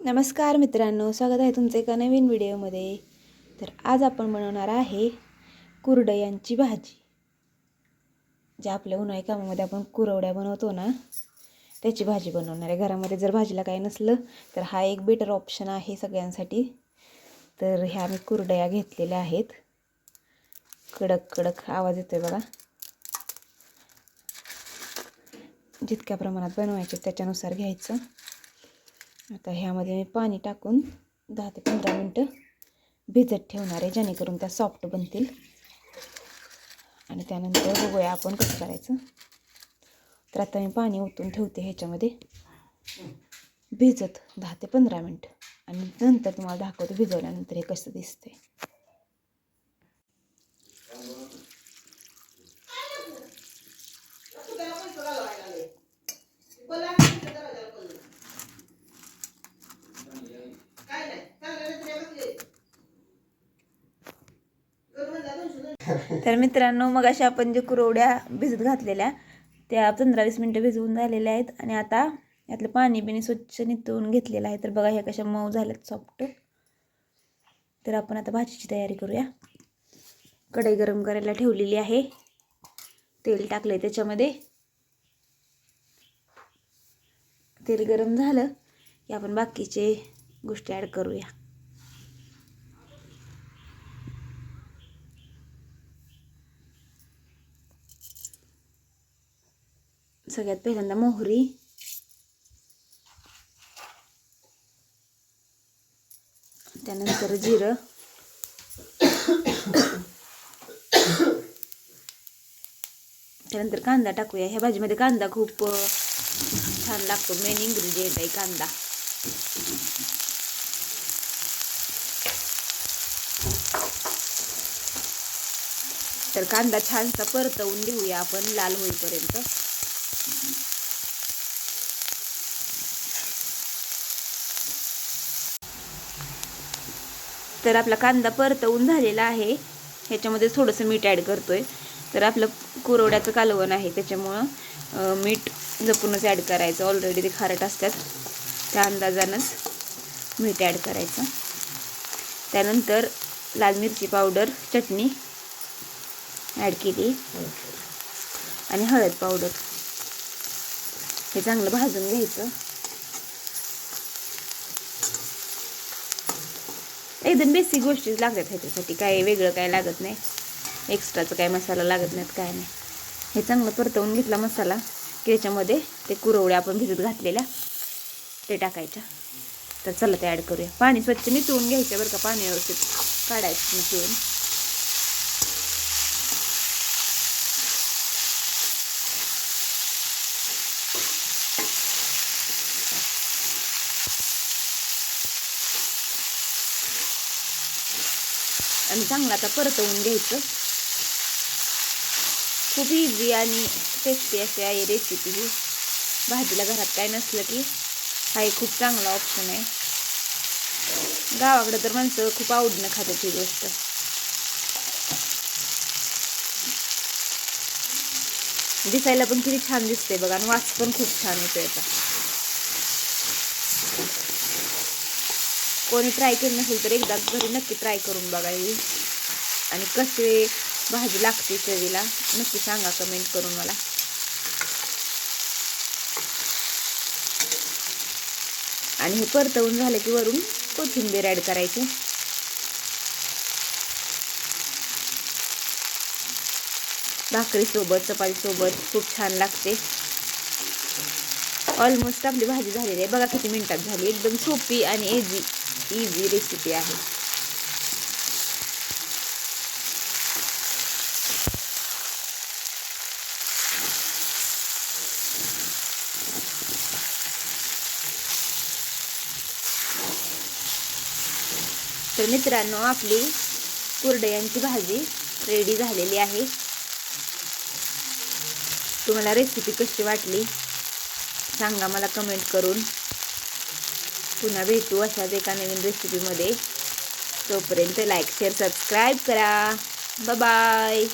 नमस्कार मित्रांनो स्वागत आहे तुमचं एका नवीन व्हिडिओमध्ये. तर आज आपण बनवणार आहे कुरडयांची भाजी. ज्या आपल्या उन्हाळी कामामध्ये आपण कुरवड्या बनवतो ना त्याची भाजी बनवणार आहे. घरामध्ये जर भाजीला काही नसलं तर हा एक बेटर ऑप्शन आहे सगळ्यांसाठी. तर ह्या मी कुरडया घेतलेल्या आहेत. कडक कडक आवाज येतोय बघा. जितक्या प्रमाणात बनवायचे त्याच्यानुसार घ्यायचं. आता ह्यामध्ये मी पाणी टाकून दहा ते पंधरा मिनटं भिजत ठेवणार आहे जेणेकरून त्या सॉफ्ट बनतील. आणि त्यानंतर बघूया आपण कसं करायचं? तर आता मी पाणी ओतून ठेवते ह्याच्यामध्ये. भिजत दहा ते पंधरा मिनटं. आणि नंतर तुम्हाला दाखवते भिजवल्यानंतर हे कसं दिसतंय. तर मित्रांनो मग अशा आपण जे कुरवड्या भिजत घातलेल्या त्या पंधरा वीस मिनटं भिजवून झालेल्या आहेत. आणि आता यातलं पाणी बिणी स्वच्छ नितळून घेतलेलं आहे. तर बघा ह्या कशा मऊ झाल्यात सॉफ्ट तर आपण आता भाजीची तयारी करूया. कढई गरम करायला ठेवलेली आहे. तेल टाकलं आहे त्याच्यामध्ये. तेल गरम झालं की आपण बाकीचे गोष्टी ॲड करूया. सगळ्यात पहिल्यांदा मोहरी. त्यानंतर जिरं. त्यानंतर कांदा टाकूया. ह्या भाजीमध्ये कांदा खूप छान लागतो. मेन इन्ग्रेडियंट आहे कांदा. तर कांदा छानसा परतवून घेऊया आपण लाल होईपर्यंत. तर आपला कांदा परतवून झालेला आहे. ह्याच्यामध्ये थोडंसं मीठ ॲड करतोय. तर आपलं कुरवड्याचं कालवण आहे. त्याच्यामुळं मीठ जपूनच ॲड करायचं. ऑलरेडी ते खारट असतात. त्या अंदाजानंच मीठ ॲड करायचं. त्यानंतर लाल मिरची पावडर चटणी ॲड केली. आणि हळद पावडर. हे चांगलं भाजून घ्यायचं. एकदम बेसिक गोष्टीच लागतात ह्याच्यासाठी काय वेगळं काय लागत नाही. एक्स्ट्राचं काय मसाला लागत नाहीत काय नाही. हे चांगलं परतवून घेतला मसाला की त्याच्यामध्ये ते कुरवड्या आपण भिजत घातलेल्या ते टाकायच्या. तर चला ते ॲड करूया. पाणी स्वच्छ निचवून घ्यायचं बरं का पाणी व्यवस्थित काढायचं निचवून आणि चांगलं आता परतवून घ्यायचं. खूप इझी आणि टेस्टी अशी आहे रेसिपी ही. भाजीला घरात काय नसलं की हा एक खूप चांगला ऑप्शन आहे. गावाकडं तर माणसं खूप आवडीनं खातात ही गोष्ट. दिसायला पण किती छान दिसते बघा आणि वास पण खूप छान येतो याचा कोणी ट्राय केलं नसेल तर एकदा घरी नक्की ट्राय करून बघा ही. आणि कसे भाजी लागते चवीला नक्की सांगा कमेंट करून मला. आणि हे परतवून झालं की वरून कोथिंबीर ॲड करायची. भाकरीसोबत चपातीसोबत खूप छान लागते. ऑलमोस्ट आपली भाजी झालेली आहे. बघा किती मिनिटात झाली. एकदम सोपी आणि एझी इझी रेसिपी आहे. तर मित्रांनो आपली कुरडयांची भाजी रेडी झालेली आहे. तुम्हाला रेसिपी कशी वाटली सांगा मला कमेंट करून. पुन्हा भेटू अशाच एका नवीन रेसिपीमध्ये तोपर्यंत लाईक शेअर सबस्क्राईब करा. बाय